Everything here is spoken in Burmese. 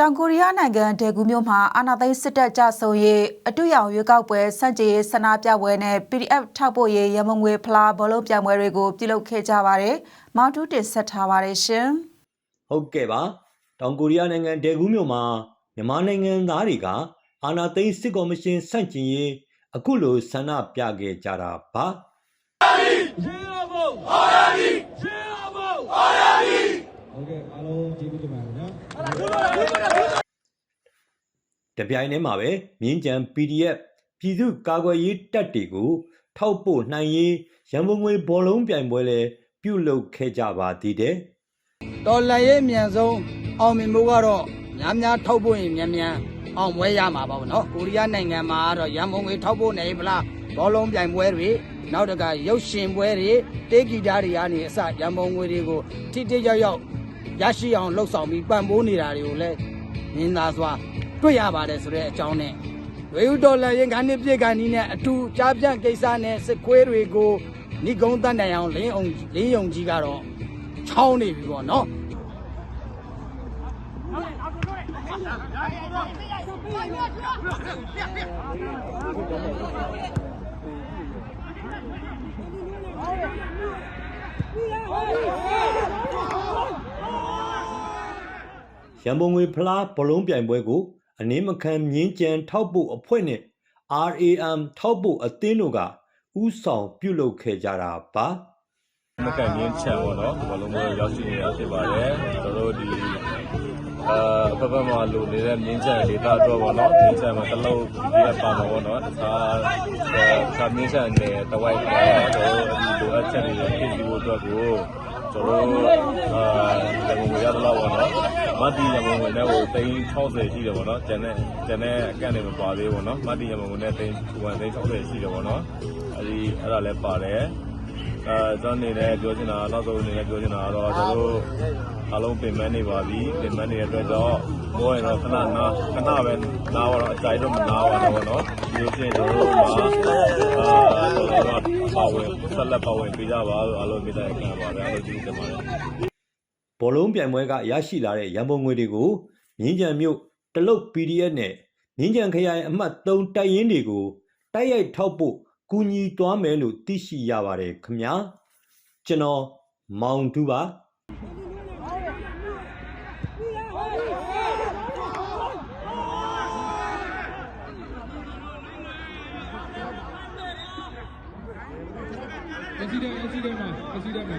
တောင်ကိုရီးယားနိုင်ငံဒေဂူမြို့မှာအာဏာသိမ်းစစ်တပ်ကြဆုံရေးအတူရောင်ရွေးကောက်ပွဲစန့်ကျင်ရေးဆန္ဒပြပွဲနဲ့ PDF ထောက်ပို့ရေးရမုံငွေဖလားဘောလုံးပြိုင်ပွဲတွေကိုပြုလုပ်ခဲ့ကြပါတယ်။မောင်တူးတင်ဆက်ထားပါတယ်ရှင်ဟုတ်ကဲ့ပါတောင်ကိုရီးယားနိုင်ငံဒေဂူးမြို့မှာမြန်မာနိုင်ငံသားတွေကအာဏာသိမ်းစစ်ကော်မရှင်ဆန့်ကျင်ရေးအခုလိုဆန္ဒပြခဲ့ကြတာပါ ဟုတ်ကဲ့အားလုံးကျေးဇူးတင်ပါတယ်နော် တပြိုင်တည်းမှာပဲမြင်းကြံ PDF ပြည်သူ့ကာကွယ်ရေးတပ်တွေကိုထောက်ပို့နိုင်ရေးရန်ကုန်ငွေဘောလုံးပြိုင်ပွဲလည်းပြုလုပ်ခဲ့ကြပါသေးတယ်တော်လန်ရေးအမြန်ဆုံးအောင်မြင်မှုကတော့များများထောက်ဖို့ရင်မြန်မြန်အောင်ပွဲရမှာပါဗောနော်ကိုရီးယားနိုင်ငံမှာကတော့ရန်ကုန်ငွေထောက်ဖို့နေပလားဘောလုံးပြိုင်ပွဲတွေနောက်တကရုပ်ရှင်ပွဲတွေတေးဂီတတွေကနေအစရန်ကုန်ငွေတွေကိုထိတိရောက်ရောက်ရရှိအောင်လှုပ်ဆောင်ပြီးပံ့ပိုးနေတာတွေကိုလည်းမြင်သာစွာ တွေ့ရပါတယ်ဆိုတဲ့အကြောင်းနဲ့ဝေယူတော်လန်ရင်ကနေပြည့်ကန်နီးနဲ့အတူကြားပြန့်ကိစ္စနဲ့စစ်ခွေးတွေကိုဏိကုံးတတ်နိုင်အောင်လင်းအောင်လင်းယုံကြီးကတော့ချောင်းနေပြီပေါ့နော်ရန်ပုံငွေဖလားဘောလုံးပြိုင်ပွဲကို အနည်းမခံမြင်းကြံထောက်ပို့အဖွဲ့နဲ့ RAM ထောက်ပို့အသင်းတို့ကဥဆောင်ပြုလုပ်ခဲ့ကြတာပါမကန်ရင်းချန်ပေါ့နော်ဒီဘလုံးမျိုးရောက်ရှိနေတာဖြစ်ပါတယ်ကျွန်တော်တို့ဒီအာအဖက်ဖက်မှာလိုနေတဲ့မြင်းချန်ဒေတာတော့ပေါ့နော်မြင်းချန်မှာတစ်လုံးဒီကပါမှာပေါ့နော်တခြားတခြားမြင်းချန်နဲ့တဝိုက်ပေါ့နော်ကျွန်တော်တို့ဒီလိုအပ်ချက်တွေဖြစ်ပြီးဖို့အတွက်ကိုကျွန်တော်တို့အာရမုံရတော့ပေါ့နော် မတ်တီရမုံဝင်တဲ့ဟိုသိန်း60ရှိတယ်ပေါ့နော်ကျန်တဲ့ကျန်တဲ့အကန့်တွေမပါသေးဘူးပေါ့နော်မတ်တီရမုံဝင်တဲ့သိန်း1သိန်း60ရှိတယ်ပေါ့နော်အဲဒီအဲ့ဒါလည်းပါတယ်အဲကျွန်တော်အနေနဲ့ပြောချင်တာနောက်ဆုံးအနေနဲ့ပြောချင်တာကတော့ကျွန်တော်တို့အားလုံးပင်ပန်းနေပါပြီပင်ပန်းနေတဲ့အတွက်တော့ဘောရင်တော့ခဏနာခဏပဲနားပါတော့အကြိုက်တော့မနာပါတော့ဘောနော်ဒီလိုဖြစ်ကျွန်တော်တို့မှာအာကျွန်တော်တို့ကပါဝင်ဆက်လက်ပါဝင်ပေးကြပါလို့အားလုံးမိသားစုခံပါတယ်အားလုံးကျေးဇူးတင်ပါတယ် ဘောလုံးပြိုင်ပွဲကရရှိလာတဲ့ရန်ပုံငွေတွေကိုမြင်းကြံမြို့တလုတ် PDF နဲ့မြင်းကြံခရိုင်အမှတ်3တိုက်ရင်တွေကိုတိုက်ရိုက်ထောက်ဖို့ကူညီသွားမယ်လို့သိရှိရပါတယ်ခင်ဗျာကျွန်တော်မောင်တူပါအစီတဲ့အစီတဲ့မှာအစီတဲ့မှာ